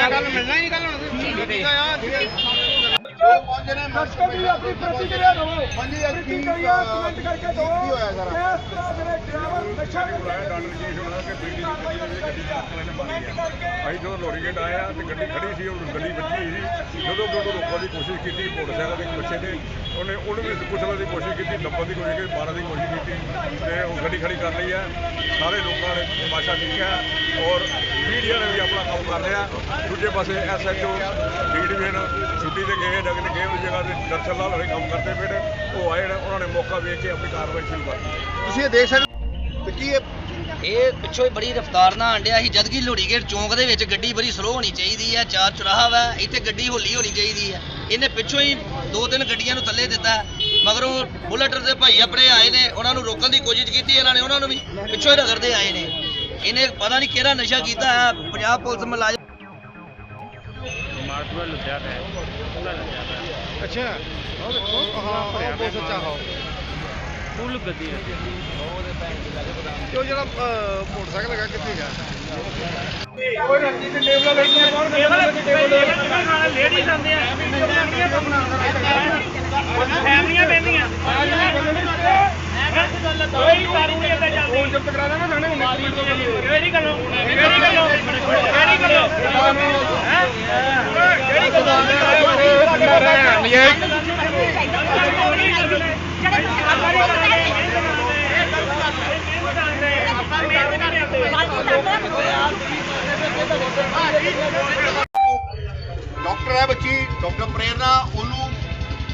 ਕੱਲ ਮਿਲਣਾ ਹੀ ਕੱਲ ਦਰਸ਼ਕਾਂ ਦੀ ਆਪਣੀ ਪ੍ਰਤੀਕਿਰਿਆ ਦਿਓ ਹਾਂਜੀ ਯਾਰ ਕੀ ਕਮੈਂਟ ਕਰਕੇ ਦਿਓ। ਕੀ ਹੋਇਆ ਜ਼ਰਾ? ਇਸ ਤਰ੍ਹਾਂ ਜਿਹੜੇ ਡਰਾਈਵਰ ਨਸ਼ਾ ਅਸੀਂ ਜਦੋਂ ਲੋਰੀਗੇਟ ਆਇਆ ਤੇ ਗੱਡੀ ਖੜੀ ਸੀ ਉਹ ਗੱਡੀ ਵੱਜੀ ਸੀ। ਜਦੋਂ ਉਹਨੂੰ ਰੋਕਣ ਦੀ ਕੋਸ਼ਿਸ਼ ਕੀਤੀ ਮੋਟਰਸਾਈਕਲ ਦੇ ਬੱਚੇ ਨੇ ਉਹਨੇ ਉਹਨੂੰ ਵੀ ਕੁਚਲਣ ਦੀ ਕੋਸ਼ਿਸ਼ ਕੀਤੀ ਲੱਭਣ ਦੀ ਕੋਸ਼ਿਸ਼ ਕੀਤੀ ਮਾਰਨ ਦੀ ਕੋਸ਼ਿਸ਼ ਕੀਤੀ ਤੇ ਉਹ ਗੱਡੀ ਖੜੀ ਕਰ ਲਈ ਹੈ ਸਾਰੇ ਲੋਕਾਂ ਨੇ ਤਮਾਸ਼ਾ ਦੇਖਿਆ ਔਰ ਮੀਡੀਆ ਨੇ ਵੀ ਆਪਣਾ ਕੰਮ ਕਰ ਰਿਹਾ ਦੂਜੇ ਪਾਸੇ ਐਸਐਚਓ ਡੀ ਡਿਵੀਜ਼ਨ ਛੁੱਟੀ ਤੇ ਗਏ ਨਗਰ ਗਏ ਉਸ ਜਗ੍ਹਾ ਤੇ ਦਰਸ਼ਨ ਲਾਲ ਹੋਏ ਕੰਮ ਕਰਦੇ ਪਏ ਨੇ। ਉਹ ਆਏ ਨੇ ਉਹਨਾਂ ਨੇ ਮੌਕਾ ਵੇਖ ਕੇ ਆਪਣੀ ਕਾਰਵਾਈ ਸ਼ੁਰੂ ਕਰ ਦਿੱਤੀ। ਤੁਸੀਂ ਇਹ ਦੇਖ ਸਕਦੇ ਹੋ ਤੇ ਕੀ ਇਹ ਇਹ ਪਿੱਛੋਂ ਹੀ ਬੜੀ ਰਫ਼ਤਾਰ ਨਾਲ ਆਂਡਿਆ ਸੀ। ਜਦਕਿ ਲੋੜੀਗੇਟ ਚੌਂਕ ਦੇ ਵਿੱਚ ਗੱਡੀ ਬੜੀ ਸਲੋ ਹੋਣੀ ਚਾਹੀਦੀ ਹੈ ਚਾਰ ਚੁਰਾਹਾ ਵਾ ਇੱਥੇ ਗੱਡੀ ਹੌਲੀ ਹੋਣੀ ਚਾਹੀਦੀ ਹੈ। ਇਹਨੇ ਪਿੱਛੋਂ ਹੀ ਦੋ ਤਿੰਨ ਗੱਡੀਆਂ ਨੂੰ ਥੱਲੇ ਦਿੱਤਾ। ਮਗਰੋਂ ਬੁਲਟ ਦੇ ਭਾਈ ਆਪਣੇ ਆਏ ਨੇ ਉਹਨਾਂ ਨੂੰ ਰੋਕਣ ਦੀ ਕੋਸ਼ਿਸ਼ ਕੀਤੀ ਇਹਨਾਂ ਨੇ ਉਹਨਾਂ ਨੂੰ ਵੀ ਪਿੱਛੋਂ ਹੀ ਰਗੜਦੇ ਆਏ ਨੇ। ਇਹਨੇ ਪਤਾ ਨਹੀਂ ਕਿਹੜਾ ਨਸ਼ਾ ਕੀਤਾ ਹੈ ਪੰਜਾਬ ਪੁਲਿਸ ਮੁਲਾਜ਼ਮ ਅੱਛਾ। ਉਹ ਦੇਖੋ ਹਾਂ ਉਹ ਬਹੁਤ ਸੱਚਾ ਹੋ ਫੁੱਲ ਗੱਡੀ ਹੈ ਤੇ ਉਹ ਜਿਹੜਾ ਮੋਟਰਸਾਈਕਲ ਹੈਗਾ ਕਿੱਥੇ ਗਿਆ ਲੇਡੀਜ਼ ਆਉਂਦੇ ਆ। ਫੈਮਲੀਆਂ ਬੈੰਦੀਆਂ ਕੋਈ ਕਾਰੂ ਨਹੀਂ ਇੱਥੇ ਚੱਲਦੀ ਫੋਨ ਚੁੱਪ ਕਰਾ ਦਾਂਗਾ ਸਾਨੇ ਕਿਹੜੀ ਗੱਲੋਂ ਕਿਹੜੀ ਗੱਲੋਂ ਕਿਹੜੀ ਗੱਲੋਂ ਹੈ ਕਿਹੜੀ ਡਾਕਟਰ ਹੈ ਬੱਚੀ, ਡਾਕਟਰ ਪ੍ਰੇਰਨਾ, ਉਹਨੂੰ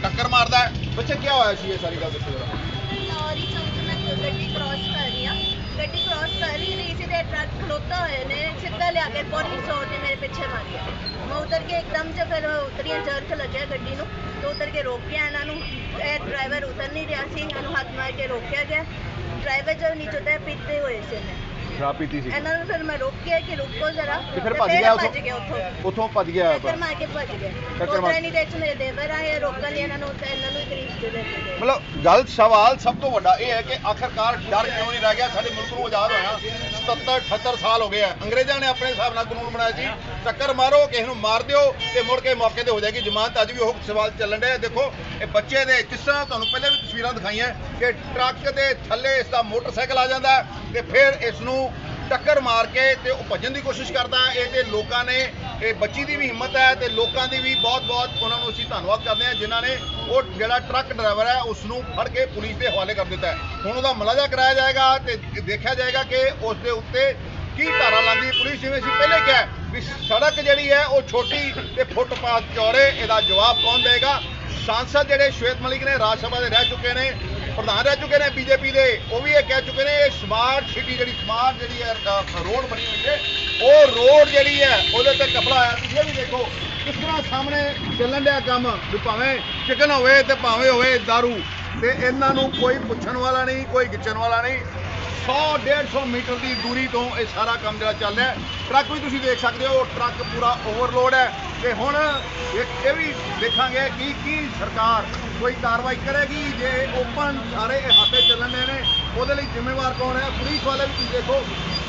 ਟੱਕਰ ਮਾਰਦਾ ਬੱਚਾ ਬੱਚੇ, ਕੀ ਹੋਇਆ ਸੀ ਇਹ ਸਾਰੀ ਗੱਲ ਦੱਸੋ ਜਰਾ। ਲੌਰੀ ਚੌਂਕ ਮੈਂ ਗੱਡੀ ਕ੍ਰਾਸ ਕਰ ਰਹੀ ਹਾਂ ਗੱਡੀ ਕ੍ਰਾਸ ਕਰ ਹੀ ਨਹੀਂ ਸੀ ਤੇ ਟਰੱਕ ਖਲੋਤਾ ਹੋਏ ਨੇ, ਸਿੱਧਾ ਲਿਆ ਕੇ ਪੌੜੀ ਸੌ ਨੇ ਮੇਰੇ ਪਿੱਛੇ ਮਾਰਿਆ ਮੈਂ ਉਤਰ ਕੇ ਇੱਕਦਮ ਜੇ ਫਿਰ ਉਤਰੀਆਂ ਜਰਕ ਲੱਗਿਆ ਗੱਡੀ ਨੂੰ। ਤੇ ਉਤਰ ਕੇ ਰੋਕਿਆ ਇਹਨਾਂ ਨੂੰ। ਇਹ ਡਰਾਈਵਰ ਉਤਰ ਨਹੀਂ ਰਿਹਾ ਸੀ, ਇਹਨਾਂ ਨੂੰ ਹੱਥ ਮਾਰ ਕੇ ਰੋਕਿਆ ਗਿਆ। ਡਰਾਈਵਰ ਜੋ ਨੀਚੇ ਤੇ ਪੀਤੇ ਹੋਏ ਸੀ ਨੇ ਸ਼ਰਾਬ ਪੀਤੀ ਸੀ। ਇਹਨਾਂ ਨੂੰ ਫਿਰ ਮੈਂ ਰੋਕਿਆ ਕਿ ਰੁਕੋ ਜ਼ਰਾ। ਤੇ ਫਿਰ ਭੱਜ ਗਿਆ ਭੱਜ ਉੱਥੋਂ? ਗਿਆ ਉੱਥੋਂ। ਉੱਥੋਂ ਭੱਜ ਗਿਆ ਟੱਕਰ ਮਾਰ ਕੇ ਭੱਜ ਗਿਆ ਟੱਕਰ ਮਾਰ- ਨਹੀਂ ਦੇ ਚ ਮੇਰੇ ਦੇਵਰ ਆਏ ਰੋਕਣ ਲਈ ਇਹਨਾਂ ਨੂੰ ਤੇ ਇਹਨਾਂ ਨੂੰ ਹੀ ਕਰੀਬ ਦੇ ਦੇ ਕੇ ਗਏ ਮਤਲਬ ਗੱਲ ਸਵਾਲ ਸਭ ਤੋਂ ਵੱਡਾ ਇਹ ਹੈ ਕਿ ਆਖਰਕਾਰ ਡਰ ਕਿਉਂ ਨਹੀਂ ਰਹਿ ਗਿਆ? ਸਾਡੇ ਮੁਲਕ ਨੂੰ ਆਜ਼ਾਦ ਹੋਇਆ। 77 78 ਸਾਲ ਹੋ ਗਏ ਆ। ਅੰਗਰੇਜ਼ਾਂ ਨੇ ਆਪਣੇ ਹਿਸਾਬ ਨਾਲ ਕਾਨੂੰਨ ਬਣਾਇਆ ਸੀ। ਟੱਕਰ ਮਾਰੋ, ਕਿਸੇ ਨੂੰ ਮਾਰ ਦਿਓ ਤੇ ਮੁੜ ਕੇ ਮੌਕੇ ਤੇ ਹੋ ਜਾਏਗੀ ਜ਼ਮਾਨਤ। ਅੱਜ ਵੀ ਉਹ ਸਵਾਲ ਚੱਲਣ ਡਿਆ ਦੇਖੋ, ਇਹ ਬੱਚੇ ਦੇ ਜਿਸ ਤਰ੍ਹਾਂ ਤੁਹਾਨੂੰ ਪਹਿਲੇ ਵੀ ਤਸਵੀਰਾਂ ਦਿਖਾਈਆਂ ਕਿ ਟਰੱਕ ਦੇ ਥੱਲੇ ਇਸ ਦਾ ਮੋਟਰਸਾਈਕਲ ਆ ਜਾਂਦਾ ਹੈ ਤੇ ਫਿਰ ਇਸ ਨੂੰ ਟੱਕਰ ਮਾਰ ਕੇ ਤੇ ਉਹ ਭੱਜਣ ਦੀ ਕੋਸ਼ਿਸ਼ ਕਰਦਾ ਇਹ ਤੇ ਲੋਕਾਂ ਨੇ, ਇਹ ਬੱਚੀ ਦੀ ਵੀ ਹਿੰਮਤ ਹੈ ਤੇ ਲੋਕਾਂ ਦੀ ਵੀ ਬਹੁਤ-ਬਹੁਤ ਉਹਨਾਂ ਨੂੰ ਅਸੀਂ ਧੰਨਵਾਦ ਕਰਦੇ ਹਾਂ, ਜਿਨ੍ਹਾਂ ਨੇ ਉਹ ਜਿਹੜਾ ਟਰੱਕ ਡਰਾਈਵਰ ਹੈ ਉਸ ਨੂੰ ਫੜ ਕੇ ਪੁਲਿਸ ਦੇ ਹਵਾਲੇ ਕਰ ਦਿੱਤਾ ਹੁਣ ਉਹਦਾ ਮਲਾਜਾ ਕਰਾਇਆ ਜਾਏਗਾ ਤੇ ਦੇਖਿਆ ਜਾਏਗਾ ਕਿ ਉਸ ਦੇ ਉੱਤੇ ਕੀ ਧਾਰਾ ਲਾਂਦੀ ਹੈ। ਪੁਲਿਸ ਜਿਵੇਂ ਅਸੀਂ ਪਹਿਲੇ ਕਿਹਾ ਵੀ ਸੜਕ ਜਿਹੜੀ ਹੈ ਉਹ ਛੋਟੀ ਤੇ ਫੁੱਟਪਾਥ ਚੌੜੇ ਇਹਦਾ ਜਵਾਬ ਕੌਣ ਦੇਗਾ ਸਾਂਸਦ ਜਿਹੜੇ ਸ਼ਵੇਤ ਮਲਿਕ ਨੇ ਰਾਜ ਸਭਾ ਦੇ ਰਹਿ ਚੁੱਕੇ ਨੇ, ਪ੍ਰਧਾਨ ਰਹਿ ਚੁੱਕੇ ਨੇ ਬੀਜੇਪੀ ਦੇ, ਉਹ ਵੀ ਇਹ ਕਹਿ ਚੁੱਕੇ ਨੇ, ਇਹ ਸਮਾਰਟ ਸਿਟੀ ਜਿਹੜੀ ਸਮਾਰਟ ਜਿਹੜੀ ਹੈ ਰੋਡ ਬਣੀ ਹੋਈ ਹੈ, ਉਹ ਰੋਡ ਜਿਹੜੀ ਹੈ, ਉਹਦੇ ਤੇ ਕਪੜਾ ਹੈ ਤੁਸੀਂ ਇਹ ਵੀ ਦੇਖੋ, ਕਿਸ ਤਰ੍ਹਾਂ ਸਾਹਮਣੇ ਚੱਲਣ ਡਿਆ ਕੰਮ, ਵੀ ਭਾਵੇਂ ਚਿਕਨ ਹੋਵੇ ਤੇ ਭਾਵੇਂ ਹੋਵੇ ਦਾਰੂ, ਤੇ ਇਹਨਾਂ ਨੂੰ ਕੋਈ ਪੁੱਛਣ ਵਾਲਾ ਨਹੀਂ, ਕੋਈ ਗਿੱਚਣ ਵਾਲਾ ਨਹੀਂ। 100 150 ਮੀਟਰ ਦੀ ਦੂਰੀ ਤੋਂ ਇਹ ਸਾਰਾ ਕੰਮ ਜਿਹੜਾ ਚੱਲ ਰਿਹਾ ਟਰੱਕ ਵੀ ਤੁਸੀਂ ਦੇਖ ਸਕਦੇ ਹੋ, ਟਰੱਕ ਪੂਰਾ ਓਵਰਲੋਡ ਹੈ। ਤੇ ਹੁਣ ਇਹ ਵੀ ਦੇਖਾਂਗੇ ਕਿ ਕੀ ਸਰਕਾਰ ਕੋਈ ਕਾਰਵਾਈ ਕਰੇਗੀ। ਜੇ ਓਪਨ ਸਾਰੇ ਇਹਾਤੇ ਚੱਲਣ ਦੇ ਨੇ, ਉਹਦੇ ਲਈ ਜ਼ਿੰਮੇਵਾਰ ਕੌਣ ਹੈ? ਪੁਲਿਸ ਵਾਲੇ ਵੀ ਤੁਸੀਂ ਦੇਖੋ,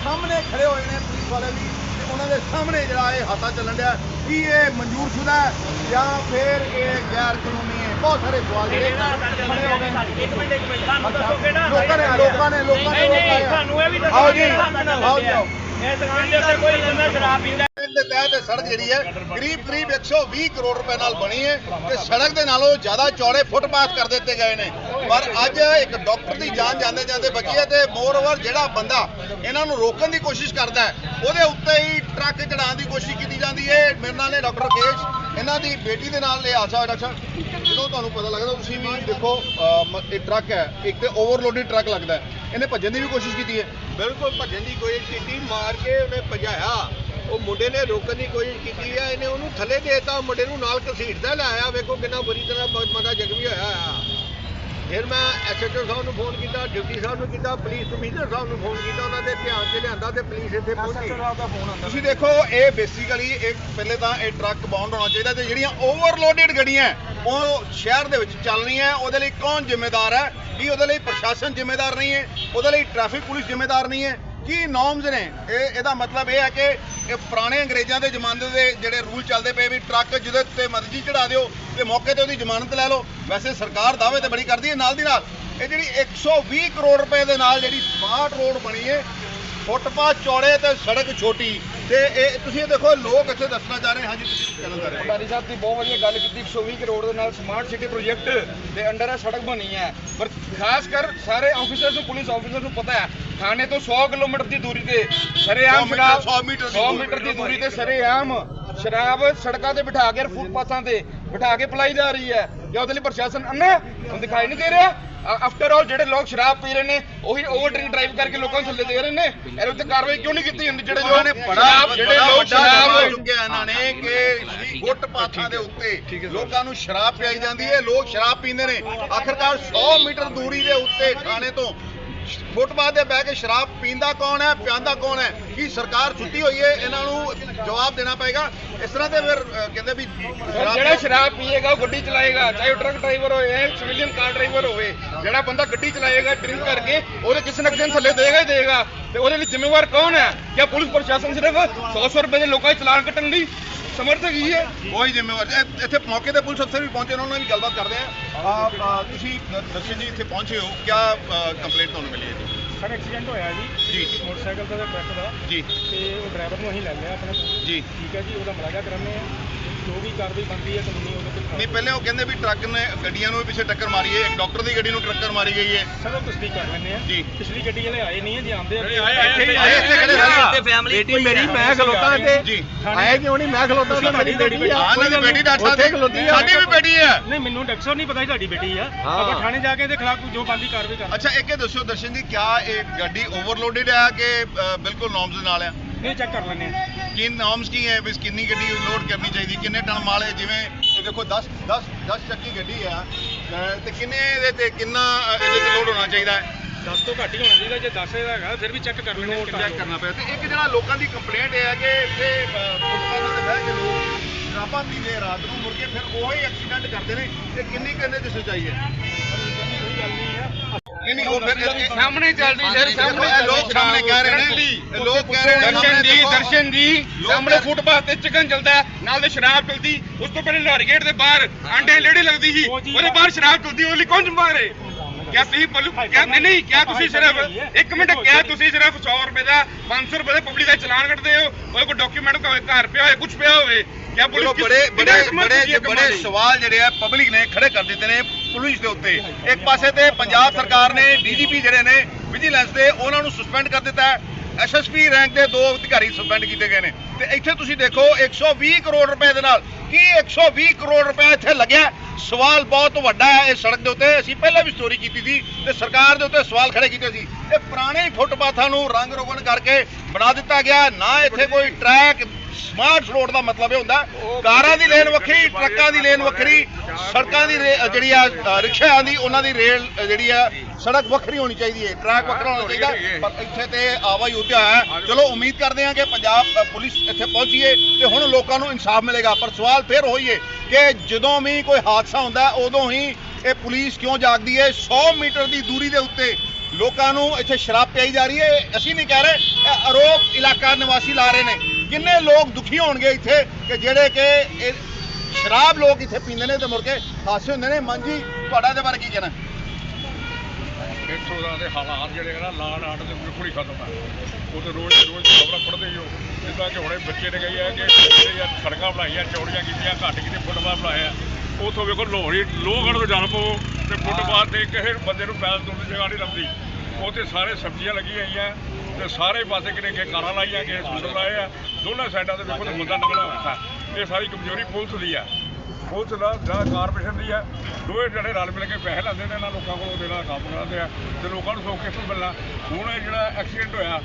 ਸਾਹਮਣੇ ਖੜੇ ਹੋਏ ਨੇ ਪੁਲਿਸ ਵਾਲੇ ਵੀ, ਤੇ ਉਹਨਾਂ ਦੇ ਸਾਹਮਣੇ ਜਿਹੜਾ ਇਹ ਹਾਤਾ ਚੱਲਣ ਡਿਆ। ਕੀ ਇਹ ਮਨਜ਼ੂਰਸ਼ੁਦਾ ਹੈ ਜਾਂ ਫਿਰ ਇਹ ਗੈਰ ਕਾਨੂੰਨੀ ਹੈ? ਬਹੁਤ ਸਾਰੇ ਸਵਾਲ ਜਿਹੜੇ ਖੜੇ ਹੋ ਗਏ। ਨੇ। ਇੱਕ ਮਿੰਟ ਇੱਕ ਮਿੰਟ। ਸਾਨੂੰ ਦੱਸੋ ਕਿਹੜਾ ਲੋਕਾਂ ਨੇ ਲੋਕਾਂ ਨੇ ਲੋਕਾਂ ਨੇ। ਸਾਨੂੰ ਇਹ ਵੀ ਦੱਸੋ ਆਓ ਜੀ। ਆਓ ਜੀ ਆਓ। ਇਹ ਦੁਕਾਨ ਦੇ ਉੱਤੇ ਕੋਈ ਬੰਦਾ ਸ਼ਰਾਬ ਪੀਂਦਾ ਦੇ ਤਹਿਤ ਸੜਕ ਜਿਹੜੀ ਹੈ ਕਰੀਬ ਕਰੀਬ 120 ਕਰੋੜ ਰੁਪਏ ਨਾਲ ਬਣੀ ਹੈ ਤੇ ਸੜਕ ਦੇ ਨਾਲੋਂ ਜ਼ਿਆਦਾ ਚੌੜੇ ਫੁੱਟਪਾਥ ਕਰ ਦਿੱਤੇ ਗਏ ਨੇ। ਪਰ ਅੱਜ ਇੱਕ ਡਾਕਟਰ ਦੀ ਜਾਨ ਜਾਂਦੇ ਜਾਂਦੇ ਬਚੀ ਹੈ ਤੇ ਮੋਰ ਓਵਰ ਜਿਹੜਾ ਬੰਦਾ ਇਹਨਾਂ ਨੂੰ ਰੋਕਣ ਦੀ ਕੋਸ਼ਿਸ਼ ਕਰਦਾ ਹੈ ਉਹਦੇ ਉੱਤੇ ਹੀ ਟਰੱਕ ਚੜਾਉਣ ਦੀ ਕੋਸ਼ਿਸ਼ ਕੀਤੀ ਜਾਂਦੀ ਹੈ। ਮੇਰੇ ਨਾਲ ਨੇ ਡਾਕਟਰ ਕੇਸ਼ ਇਹਨਾਂ ਦੀ ਬੇਟੀ ਦੇ ਨਾਲ ਇਹ ਆਸ਼ਾ ਡਾਕਟਰ ਸਾਹਿਬ, ਜਦੋਂ ਤੁਹਾਨੂੰ ਪਤਾ ਲੱਗਦਾ ਤੁਸੀਂ ਵੀ ਦੇਖੋ ਇਹ ਟਰੱਕ ਹੈ ਇੱਕ ਤੇ ਓਵਰਲੋਡਡ ਟਰੱਕ ਲੱਗਦਾ ਇਹਨੇ ਭੱਜਣ ਦੀ ਵੀ ਕੋਸ਼ਿਸ਼ ਕੀਤੀ ਹੈ। ਬਿਲਕੁਲ ਭੱਜਣ ਦੀ ਕੋਸ਼ਿਸ਼ ਕੀਤੀ ਮਾਰ ਕੇ ਉਹਨੇ ਭਜਾਇਆ। ਉਹ ਮੁੰਡੇ ਨੇ ਰੋਕਣ ਦੀ ਕੋਸ਼ਿਸ਼ ਕੀਤੀ ਹੈ ਇਹਨੇ ਉਹਨੂੰ ਥੱਲੇ ਦੇਤਾ ਮੁੰਡੇ ਨੂੰ ਨਾਲ ਘਸੀਟਦਾ ਲਾਇਆ ਵੇਖੋ ਕਿੰਨਾ ਬੁਰੀ ਤਰ੍ਹਾਂ ਬ- ਬੰਦਾ ਜ਼ਖਮੀ ਹੋਇਆ ਆ। ਫਿਰ ਮੈਂ ਐਸਐਚਓ ਸਾਹਿਬ ਨੂੰ ਫੋਨ ਕੀਤਾ ਡਿਊਟੀ ਸਾਹਿਬ ਨੂੰ ਕੀਤਾ ਪੁਲਿਸ ਕਮਿਸ਼ਨਰ ਸਾਹਿਬ ਨੂੰ ਫੋਨ ਕੀਤਾ ਉਹਨਾਂ ਦੇ ਧਿਆਨ 'ਚ ਲਿਆਂਦਾ ਤੇ ਪੁਲਿਸ ਇੱਥੇ ਪਹੁੰਚੀ। ਤੁਸੀਂ ਦੇਖੋ ਇਹ ਬੇਸਿਕਲੀ ਇੱਕ ਪਹਿਲੇ ਤਾਂ ਇਹ ਟਰੱਕ ਬਾਉਂਡ ਹੋਣਾ ਚਾਹੀਦਾ ਤੇ ਜਿਹੜੀਆਂ ਓਵਰਲੋਡਡ ਗੱਡੀਆਂ ਉਹ ਸ਼ਹਿਰ ਦੇ ਵਿੱਚ ਚੱਲ ਰਹੀਆਂ ਹੈ, ਉਹਦੇ ਲਈ ਕੌਣ ਜ਼ਿੰਮੇਦਾਰ ਹੈ? ਕੀ ਉਹਦੇ ਲਈ ਪ੍ਰਸ਼ਾਸਨ ਜ਼ਿੰਮੇਦਾਰ ਨਹੀਂ ਹੈ ਉਹਦੇ ਲਈ ਟ੍ਰੈਫਿਕ ਪੁਲਿਸ ਜ਼ਿੰਮੇਦਾਰ ਨਹੀਂ ਹੈ। ਕੀ ਨੋਰਮਸ ਨੇ? ਇਹ, ਇਹਦਾ ਮਤਲਬ ਇਹ ਹੈ ਕਿ ਇਹ ਪੁਰਾਣੇ ਅੰਗਰੇਜ਼ਾਂ ਦੇ ਜ਼ਮਾਨੇ ਦੇ ਜਿਹੜੇ ਰੂਲ ਚੱਲਦੇ ਪਏ ਵੀ ਟਰੱਕ ਜਿਹਦੇ ਤੇ ਮਰਜ਼ੀ ਚੜਾ ਦਿਓ ਤੇ ਮੌਕੇ ਤੇ ਉਹਦੀ ਜ਼ਮਾਨਤ ਲੈ ਲਓ। ਵੈਸੇ ਸਰਕਾਰ ਦਾਅਵੇ ਤੇ ਬੜੀ ਕਰਦੀ ਹੈ ਨਾਲ ਦੀ ਨਾਲ। ਇਹ ਜਿਹੜੀ 120 ਕਰੋੜ ਰੁਪਏ ਦੇ ਨਾਲ ਜਿਹੜੀ ਸਮਾਰਟ ਰੋਡ ਬਣੀ ਹੈ ਫੁੱਟਪਾਥ ਚੌੜੇ ਤੇ ਸੜਕ ਛੋਟੀ ਤੇ ਇਹ ਤੁਸੀਂ ਇਹ ਦੇਖੋ ਲੋਕ ਇੱਥੇ ਦੱਸਣਾ ਚਾਹ ਰਹੇ ਹਾਂਜੀ ਤੁਸੀਂ ਕਹਿਣਾ ਚਾਹ ਰਹੇ। ਪਟਾਰੀ ਸਾਹਿਬ ਦੀ ਬਹੁਤ ਵਧੀਆ ਗੱਲ ਕੀਤੀ 120 ਕਰੋੜ ਦੇ ਨਾਲ ਸਮਾਰਟ ਸਿਟੀ ਪ੍ਰੋਜੈਕਟ ਦੇ ਅੰਡਰ ਇਹ ਸੜਕ ਬਣੀ ਹੈ। ਪਰ ਖਾਸ ਕਰ ਸਾਰੇ ਆਫੀਸਰਸ ਨੂੰ ਪੁਲਿਸ ਆਫੀਸਰ ਨੂੰ ਪਤਾ ਹੈ ਥਾਣੇ ਤੋਂ 100 ਕਿਲੋਮੀਟਰ ਦੀ ਦੂਰੀ ਤੇ ਸਰੇਆਮ 100 ਮੀਟਰ- ਸ਼ਰਾਬ 100 ਮੀਟਰ ਦੀ 100 ਦੂਰੀ ਮੀਟਰ ਦੀ ਤੇ ਦੂਰੀ ਤੇ ਸਰੇਆਮ ਸ਼ਰਾਬ ਸੜਕਾਂ ਤੇ ਬਿਠਾ ਕੇ ਫੁੱਟਪਾਥਾਂ ਤੇ ਬਿਠਾ ਕੇ ਪਲਾਈ ਜਾ ਰਹੀ ਹੈ। ਜਾਂ ਉਹਦੇ ਲਈ ਪ੍ਰਸ਼ਾਸਨ ਅੰਨਾ ਦਿਖਾਈ ਨਹੀਂ ਦੇ ਰਿਹਾ। ਆਫਟਰ ਆਲ ਜਿਹੜੇ ਲੋਕ ਸ਼ਰਾਬ ਪੀ ਰਹੇ ਨੇ ਉਹੀ ਓਵਰ ਡਰਿੰਕ ਡਰਾਈਵ ਕਰਕੇ ਲੋਕਾਂ ਨੂੰ ਥੱਲੇ ਦੇ ਰਹੇ ਨੇ। ਇਹਦੇ ਉੱਤੇ ਕਾਰਵਾਈ ਕਿਉਂ ਨਹੀਂ ਕੀਤੀ ਜਾਂਦੀ ਜਿਹੜੇ ਉਹਨਾਂ ਨੇ ਲੋਕ ਬੜਾ ਜਿਹੜੇ ਲੋਕ ਸ਼ਰਾਬ ਚੁੱਕਿਆ ਇਹਨਾਂ ਨੇ ਕਿ ਫੁੱਟਪਾਥਾਂ ਦੇ ਉੱਤੇ ਲੋਕਾਂ ਨੂੰ ਸ਼ਰਾਬ ਪਿਆਈ ਜਾਂਦੀ ਹੈ ਲੋਕ ਸ਼ਰਾਬ ਪੀਂਦੇ ਨੇ। ਆਖਰਕਾਰ 100 ਮੀਟਰ ਦੂਰੀ ਦੇ ਉੱਤੇ ਥਾਣੇ ਤੋਂ ਫੁੱਟਪਾਥ ਤੇ ਬਹਿ ਕੇ ਸ਼ਰਾਬ ਪੀਂਦਾ ਕੌਣ ਹੈ ਪਿਆਂਦਾ ਕੌਣ ਹੈ? ਕੀ ਸਰਕਾਰ ਸੁੱਤੀ ਹੋਈ ਹੈ? ਇਹਨਾਂ ਨੂੰ ਜਵਾਬ ਦੇਣਾ ਪਏਗਾ। ਇਸ ਤਰ੍ਹਾਂ ਤੇ ਫਿਰ ਕਹਿੰਦੇ ਵੀ ਜਿਹੜਾ ਸ਼ਰਾਬ ਪੀਏਗਾ ਉਹ ਗੱਡੀ ਚਲਾਏਗਾ। ਚਾਹੇ ਉਹ ਟਰੱਕ ਡਰਾਈਵਰ ਹੋਵੇ ਸਿਵਲੀਅਨ ਕਾਰ ਡਰਾਈਵਰ ਹੋਵੇ। ਜਿਹੜਾ ਬੰਦਾ ਗੱਡੀ ਚਲਾਏਗਾ ਡਰਿੰਕ ਕਰਕੇ ਉਹਦੇ ਕਿਸੇ ਨਾ ਕਿਸੇ ਨੂੰ ਥੱਲੇ ਦੇਗਾ ਹੀ ਦੇਗਾ। ਤੇ ਉਹਦੇ ਲਈ ਜ਼ਿੰਮੇਵਾਰ ਕੌਣ ਹੈ? ਕਿਆ ਪੁਲਿਸ ਪ੍ਰਸ਼ਾਸਨ ਸਿਰਫ 100 ਰੁਪਏ ਦੇ ਲੋਕਾਂ ਦੇ ਚਲਾਨ ਕੱਟਣ ਲਈ? ਸਮਰਥਕ ਹੀ ਹੈ। ਉਹੀ ਜ਼ਿੰਮੇਵਾਰ। ਇਹ- ਇੱਥੇ ਮੌਕੇ ਤੇ ਪੁਲਿਸ ਅਫਸਰ ਵੀ ਪਹੁੰਚੇ ਨੇ, ਉਹਨਾਂ ਨਾਲ ਵੀ ਗੱਲਬਾਤ ਕਰਦੇ ਆ। ਤੁਸੀਂ ਦਰਸ਼ਨ ਜੀ ਇੱਥੇ ਪਹੁੰਚੇ ਹੋ। ਕਿਆ ਕੰਪਲੇਂਟ ਤੁਹਾਨੂੰ ਮਿਲੀ ਹੈ ਜੀ? ਸਰ ਐਕਸੀਡੈਂਟ ਹੋਇਆ ਜੀ। ਜੀ। ਮੋਟਰਸਾਈਕਲ ਦਾ ਤੇ ਟਰੱਕ ਦਾ। ਜੀ। ਤੇ ਉਹ ਡਰਾਈਵਰ ਨੂੰ ਅਸੀਂ ਲੈ ਲਿਆ ਆਪਣੇ। ਕੋਲ। ਜੀ। ਠੀਕ ਹੈ ਜੀ ਉਹਦਾ ਮੁਲਾਜ਼ਾ ਕਰਾਉਂਦੇ ਆ ਜੋ ਵੀ ਕਾਰਵਾਈ ਬਣਦੀ ਹੈ ਕਾਨੂੰਨੀ ਉਹਦੇ ਤੇ ਨਹੀਂ ਪਹਿਲੇ ਉਹ ਕਹਿੰਦੇ ਵੀ ਟਰੱਕ ਨੇ ਗੱਡੀਆਂ ਨੂੰ ਪਿੱਛੇ ਟੱਕਰ ਮਾਰੀ ਹੈ। ਇੱਕ ਡਾਕਟਰ ਦੀ ਗੱਡੀ ਨੂੰ ਟੱਕਰ ਮਾਰੀ ਗਈ ਹੈ। ਸਰ ਉਹ ਤਸਦੀਕ ਕਰ ਲੈਂਦੇ ਆ ਜੀ। ਪਿਛਲੀ ਗੱਡੀ ਵਾਲੇ ਆਏ ਨਹੀਂ ਹੈ ਜੇ ਆਉਂਦੇ ਆ ਜਿਹੜੇ ਆਏ- ਆਏ- ਇੱਥੇ ਆਏ ਇੱਥੇ ਖੜੇ ਸਾਰੇ। ਤੇ ਫੈਮਿਲੀ ਬੇਟੀ ਮੇਰੀ ਮੈਂ ਖਲੋਤਾ ਤੇ ਜੀ। ਆਏ ਕਿਉਂ ਨਹੀਂ? ਮੈਂ ਖਲੋਤਾ ਤਾਂ ਮੇਰੀ ਬੇਟੀ ਆ। ਹਾਂ ਨਹੀਂ ਬੇਟੀ ਡਾਕਟਰ ਉੱਥੇ ਸਾਹਿਬ। ਖਲੋਤੀ ਦੀ ਆ। ਸਾਡੀ ਵੀ ਬੇਟੀ ਹੈ ਨਹੀਂ ਮੈਨੂੰ ਡਾਕਟਰ ਸਾਹਿਬ ਨਹੀਂ ਪਤਾ ਤੁਹਾਡੀ ਬੇਟੀ ਆ। ਆਪਾਂ ਥਾਣੇ ਜਾ ਕੇ ਇਹਦੇ ਖਿਲਾਫ ਜੋ ਬੰਦੀ ਕਾਰਵਾਈ ਕਰ ਅੱਛਾ ਇੱਕ ਇਹ ਦੱਸਿਓ ਦਰਸ਼ਨ ਜੀ ਕਿਆ ਇਹ ਗੱਡੀ ਓਵਰਲੋਡਡ ਹੈ ਕਿ ਅ, ਬਿਲਕੁਲ ਨੋਰਮਸ ਦੇ ਨਾਲ ਹੈ ਨਹੀਂ ਚੈੱਕ ਕਰ ਲੈਂਦੇ ਆ। ਕੀ ਨੋਰਮਸ ਕੀ ਹੈ ਵੀ ਕਿੰਨੀ ਗੱਡੀ ਲੋਡ ਕਰਨੀ ਚਾਹੀਦੀ? ਕਿੰਨੇ ਟਨ ਮਾਲ ਹੈ? ਜਿਵੇਂ ਇਹ ਦੇਖੋ 10 10 10 ਚੱਕੀ ਗੱਡੀ ਆ ਅ, ਤੇ ਕਿੰਨੇ ਇਹਦੇ ਤੇ ਕਿੰਨਾ ਅ, ਇਹਦੇ ਤੇ ਲੋਡ ਹੋਣਾ ਚਾਹੀਦਾ ਹੈ? 10 ਤੋਂ ਘੱਟ ਹੀ ਹੋਣਾ ਚਾਹੀਦਾ ਜੇ 10 ਦਾ ਹੈਗਾ ਫਿਰ ਵੀ ਚੈੱਕ ਕਰ ਆ ਚੈੱਕ ਕਰਨਾ ਪਿਆ। ਤੇ ਇੱਕ ਜਿਹੜਾ ਲੋਕਾਂ ਦੀ ਕੰਪਲੇਂਟ ਇਹ ਹੈ ਕਿ ਇੱਥੇ ਅ, ਫੁੱਟਪਾਥਾਂ ਤੇ ਬਹਿ ਕੇ ਲੋਕ ਸ਼ਰਾਬਾਂ ਪੀਂਦੇ ਆ ਰਾਤ ਨੂੰ ਮੁੜ ਕੇ ਫਿਰ ਉਹੀ ਐਕਸੀਡੈਂਟ ਕਰਦੇ ਨੇ ਤੇ ਕਿੰਨੀ ਕਹਿੰਦੇ ਚ ਸੱਚਾਈ ਹੈ। ਨਹੀਂ ਨਹੀਂ ਉਹ ਫਿਰ ਇਹ- ਇਹ- ਸਾਹਮਣੇ ਚੱਲਦੀ ਸਰ ਸਾਹਮਣੇ ਇਹ ਲੋਕ ਸਾਹਮਣੇ ਕਹਿ ਰਹੇ ਨੇ ਇਹ ਲੋਕ ਕਹਿ ਰਹੇ ਨੇ। ਦਰਸ਼ਨ ਸਾਹਮਣੇ ਜੀ। ਦਰਸ਼ਨ ਜੀ ਸਾਹਮਣੇ ਫੁੱਟਪਾਥ ਤੇ ਚਿਕਨ ਚੱਲਦਾ ਨਾਲ ਦੇ ਸ਼ਰਾਬ ਚਲਦੀ ਉਸ ਤੋਂ ਪਹਿਲੇ ਲਾਹੌਰੀ ਗੇਟ ਦੇ ਬਾਹਰ ਆਂਡੇ ਲੇੜੀ ਲੱਗਦੀ ਸੀ ਉਹ ਉਹਦੇ ਬਾਹਰ ਸ਼ਰਾਬ ਚਲਦੀ ਉਹਦੇ ਲਈ ਕੌਣ ਜ਼ਿੰਮੇਵਾਰ ਹੈ? ਕਿਆ ਤੁਸੀਂ ਬੋਲੋ ਕਿਆ ਨਹੀਂ ਨਹੀਂ ਕਿਆ ਤੁਸੀਂ ਸਿਰਫ ਇੱਕ ਮਿੰਟ ਕਿਆ ਤੁਸੀਂ ਸਿਰਫ 100 ਰੁਪਏ ਦਾ 500 ਰੁਪਏ ਦਾ ਪਬਲਿਕ ਦਾ ਚਲਾਨ ਕੱਟਦੇ ਹੋ ਉਹ ਕੋਈ ਡਾਕੂਮੈਂਟ ਘਰ ਪਿਆ ਹੋਵੇ ਕੁਝ ਪਿਆ ਹੋਵੇ ਕਿਆ ਪੁਲਿਸ ਬੜੇ ਬੜੇ ਬੜੇ ਬੜੇ ਦੀ? ਸਵਾਲ ਜਿਹੜੇ ਆ ਪਬਲਿਕ ਨੇ ਖੜੇ ਕਰ ਦਿੱਤੇ ਨੇ ਪੁਲਿਸ ਦੇ ਉੱਤੇ ਇੱਕ ਪਾਸੇ ਤੇ ਪੰਜਾਬ ਸਰਕਾਰ ਨੇ ਡੀਜੀਪੀ ਜਿਹੜੇ ਨੇ ਵਿਜੀਲੈਂਸ ਦੇ ਉਹਨਾਂ ਨੂੰ ਸਸਪੈਂਡ ਕਰ ਦਿੱਤਾ ਹੈ ਐਸਐਸਪੀ ਰੈਂਕ ਦੇ ਦੋ ਅਧਿਕਾਰੀ ਸਸਪੈਂਡ ਕੀਤੇ ਗਏ ਨੇ ਤੇ ਇੱਥੇ ਤੁਸੀਂ ਦੇਖੋ 120 ਕਰੋੜ ਰੁਪਏ ਦੇ ਨਾਲ ਕੀ 120 ਕਰੋੜ ਰੁਪਏ ਇੱਥੇ ਲੱਗਿਆ? ਸਵਾਲ ਬਹੁਤ ਵੱਡਾ ਹੈ ਇਸ ਸੜਕ ਦੇ ਉੱਤੇ। ਅਸੀਂ ਪਹਿਲਾਂ ਵੀ ਸਟੋਰੀ ਕੀਤੀ ਸੀ ਤੇ ਸਰਕਾਰ ਦੇ ਉੱਤੇ ਸਵਾਲ ਖੜੇ ਕੀਤੇ ਸੀ। ਇਹ ਪੁਰਾਣੇ ਫੁੱਟਪਾਥਾਂ ਨੂੰ ਰੰਗ ਰੋਗਨ ਕਰਕੇ ਬਣਾ ਦਿੱਤਾ ਗਿਆ। ਨਾ ਇੱਥੇ ਕੋਈ ਟਰੈਕ ਸਮਾਰਟ ਰੋਡ ਦਾ ਮਤਲਬ ਇਹ ਹੁੰਦਾ। ਕਾਰਾਂ ਦੀ ਲੇਨ ਵੱਖਰੀ ਟਰੱਕਾਂ ਦੀ ਲੇਨ ਵੱਖਰੀ, ਸੜਕਾਂ ਦੀ ਰੇ- ਜਿਹੜੀ ਆ ਰਿਕਸ਼ਿਆਂ ਦੀ, ਉਹਨਾਂ ਦੀ ਰੇਲ ਜਿਹੜੀ ਆ ਸੜਕ ਵੱਖਰੀ ਹੋਣੀ ਚਾਹੀਦੀ ਹੈ ਟਰੈਕ ਵੱਖਰਾ ਹੋਣਾ ਚਾਹੀਦਾ। ਪਰ ਇੱਥੇ ਤੇ ਆਵਾਜ਼ ਉੱਤੇ ਆਇਆ ਹੈ। ਚਲੋ ਉਮੀਦ ਕਰਦੇ ਹਾਂ ਕਿ ਪੰਜਾਬ ਪੁਲਿਸ ਇੱਥੇ ਪਹੁੰਚੀਏ ਤੇ ਹੁਣ ਲੋਕਾਂ ਨੂੰ ਇਨਸਾਫ ਮਿਲੇਗਾ। ਪਰ ਸਵਾਲ ਫਿਰ ਹੋਈਏ ਕਿ ਜਦੋਂ ਵੀ ਕੋਈ ਹਾਦਸਾ ਹੁੰਦਾ ਉਦੋਂ ਹੀ ਇਹ ਪੁਲਿਸ ਕਿਉਂ ਜਾਗਦੀ ਹੈ? 100 ਮੀਟਰ ਦੀ ਦੂਰੀ ਦੇ ਉੱਤੇ ਲੋਕਾਂ ਨੂੰ ਇੱਥੇ ਸ਼ਰਾਬ ਪਿਆਈ ਜਾ ਰਹੀ ਹੈ। ਅਸੀਂ ਨਹੀਂ ਕਹਿ ਰਹੇ ਇਹ ਆਰੋਪ ਇਲਾਕਾ ਨਿਵਾਸੀ ਲਾ ਰਹੇ ਨੇ। ਕਿੰਨੇ ਲੋਕ ਦੁਖੀ ਹੋਣਗੇ ਇੱਥੇ ਕਿ ਜਿਹੜੇ ਕਿ ਇਹ ਸ਼ਰਾਬ ਲੋਕ ਇੱਥੇ ਪੀਂਦੇ ਨੇ ਤੇ ਮੁੜ ਕੇ ਹਾਸੇ ਹੁੰਦੇ ਨੇ? ਮਨ ਜੀ ਤੁਹਾਡਾ ਇਹਦੇ ਬਾਰੇ ਕੀ ਕਹਿਣਾ ਇੱਥੋਂ ਦਾ ਦੇ ਹਾਲਾਤ ਜਿਹੜੇ ਨਾ ਲਾਣ ਆਟ ਦੇ ਬਿਲਕੁਲ ਹੀ ਖਤਮ ਹੈ ਉਹ ਤੇ ਰੋਜ਼ ਰੋਜ਼ ਖਬਰਾਂ ਪੜ੍ਹਦੇ ਹੀ ਹੋ। ਜਿੱਦਾਂ ਕਿ ਹੁਣੇ ਬੱਚੇ ਨੇ ਕਹੀ ਹੈ ਕਿ ਜਿਹੜੇ ਸੜਕਾਂ ਬਣਾਈਆਂ, ਚੌੜੀਆਂ ਕੀਤੀਆਂ, ਘੱਟ ਕੀਤੇ ਫੁੱਟਬਾਲ ਬਣਾਇਆ। ਉਥੋਂ ਵੇਖੋ ਲੋਹੜੀ ਲੋਹਗੜ੍ਹ ਤੋਂ ਜਾਣ ਪਓ ਤੇ ਫੁੱਟਬਾਲ ਤੇ ਕਿਸੇ ਬੰਦੇ ਨੂੰ ਪੈਰ ਤੁਰਨ ਦੀ ਜਗ੍ਹਾ ਨਹੀਂ ਲੱਭਦੀ। ਉੱਥੇ ਸਾਰੇ ਸਬਜ਼ੀਆਂ ਲੱਗੀਆਂ ਹੋਈਆਂ ਤੇ ਸਾਰੇ ਪਾਸੇ ਕਿਨੇ ਕਿ ਕਾਰਾਂ ਲਾਈਆਂ ਕਿਸੇ ਸੁੰਦਰ ਲਾਏ ਆ। ਦੋਨਾਂ ਸਾਈਡਾਂ ਤੇ ਦੇਖੋ ਤੇ ਬੰਦਾ ਨਿਕਲਣਾ ਔਖਾ। ਇਹ ਸਾਰੀ ਕਮਜ਼ੋਰੀ ਪੁਲਿਸ ਦੀ ਆ। ਪੁਲਿਸ ਦਾ ਜਾਂ ਕਾਰਪੋਰੇਸ਼ਨ ਦੀ ਹੈ, ਦੋਵੇਂ ਜਿਹੜੇ ਰਲ ਮਿਲ ਕੇ ਪੈਸੇ ਲੈਂਦੇ ਨੇ, ਇਹਨਾਂ ਲੋਕਾਂ ਕੋਲੋਂ ਜਿਹੜਾ ਕੰਮ ਕਰਾਉਂਦੇ ਆ ਤੇ ਲੋਕਾਂ ਨੂੰ ਸੌਖ ਕਿੱਥੋਂ ਮਿਲਣਾ। ਹੁਣ ਇਹ ਜਿਹੜਾ ਐਕਸੀਡੈਂਟ ਹੋਇਆ,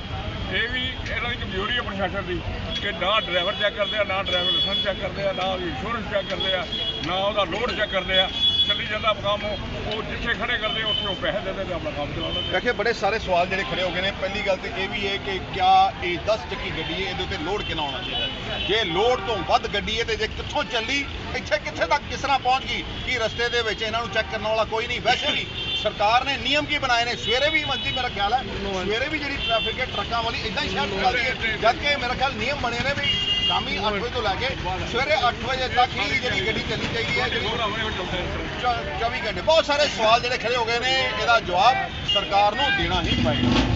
ਇਹ ਵੀ ਇਹਨਾਂ ਦੀ ਕਮਜ਼ੋਰੀ ਹੈ ਪ੍ਰਸ਼ਾਸਨ ਦੀ ਕਿ ਨਾ ਡਰਾਈਵਰ ਚੈੱਕ ਕਰਦੇ ਆ, ਨਾ ਡਰਾਈਵਰ ਲਾਇਸੈਂਸ ਚੈੱਕ ਕਰਦੇ ਆ, ਨਾ ਉਹਦੀ ਇੰਸ਼ੋਰੈਂਸ ਚੈੱਕ ਕਰਦੇ ਆ, ਨਾ ਉਹਦਾ ਲੋਡ ਚੈੱਕ ਕਰਦੇ ਆ। ਚੱਲੀ ਜਾਂਦਾ ਕੰਮ ਉਹ ਜਿੱਥੇ ਖੜੇ ਕਰਦੇ, ਉੱਥੇ ਉਹ ਪੈਸੇ ਦੇ ਦਿੰਦੇ, ਆਪਣਾ ਕੰਮ ਚਲਾਉਂਦੇ ਦੇਖੇ ਬੜੇ ਸਾਰੇ ਸਵਾਲ ਜਿਹੜੇ ਖੜੇ ਹੋ ਗਏ ਨੇ। ਪਹਿਲੀ ਗੱਲ ਤੇ ਇਹ ਵੀ ਹੈ ਕਿ ਕਿਆ ਇਹ 10 ਚੱਕੀ ਗੱਡੀ ਹੈ, ਇਹਦੇ ਉੱਤੇ ਲੋਡ ਕਿੰਨਾ ਹੋਣਾ ਚਾਹੀਦਾ ਜੇ ਲੋਡ ਤੋਂ ਵੱਧ ਗੱਡੀ ਹੈ ਤੇ ਜੇ ਕਿੱਥੋਂ ਚੱਲੀ, ਇੱਥੇ ਕਿੱਥੇ ਤੱਕ ਕਿਸ ਤਰ੍ਹਾਂ ਪਹੁੰਚ ਗਈ? ਕੀ ਰਸਤੇ ਦੇ ਵਿੱਚ ਇਹਨਾਂ ਨੂੰ ਚੈੱਕ ਕਰਨ ਵਾਲਾ ਕੋਈ ਨਹੀਂ? ਵੈਸੇ ਵੀ ਸਰਕਾਰ ਨੇ ਨਿਯਮ ਕੀ ਬਣਾਏ ਨੇ? ਸਵੇਰੇ ਵੀ ਮੰਜੀ ਮੇਰਾ ਖਿਆਲ ਹੈ। ਸਵੇਰੇ ਵੀ ਜਿਹੜੀ ਟ੍ਰੈਫਿਕ ਹੈ ਟਰੱਕਾਂ ਵਾਲੀ ਇਦਾਂ ਹੀ ਸ਼ਹਿਰ ਚੱਲਦੀ ਹੈ ਜਦ ਕਿ ਮੇਰਾ ਖਿਆਲ ਨਿਯਮ ਬਣੇ ਨੇ ਵੀ ਸ਼ਾਮੀ 8 ਵਜੇ ਤੋਂ ਲੈ ਕੇ ਸਵੇਰੇ 8 ਵਜੇ ਤੱਕ ਹੀ ਜਿਹੜੀ ਗੱਡੀ ਚੱਲਣੀ ਚਾਹੀਦੀ ਹੈ ਜਿਹੜੀ ਚ- 24 ਘੰਟੇ। ਬਹੁਤ ਸਾਰੇ ਸਵਾਲ ਜਿਹੜੇ ਖੜੇ ਹੋ ਗਏ ਨੇ ਇਹਦਾ ਜਵਾਬ ਸਰਕਾਰ ਨੂੰ ਦੇਣਾ ਹੀ ਪਏਗਾ।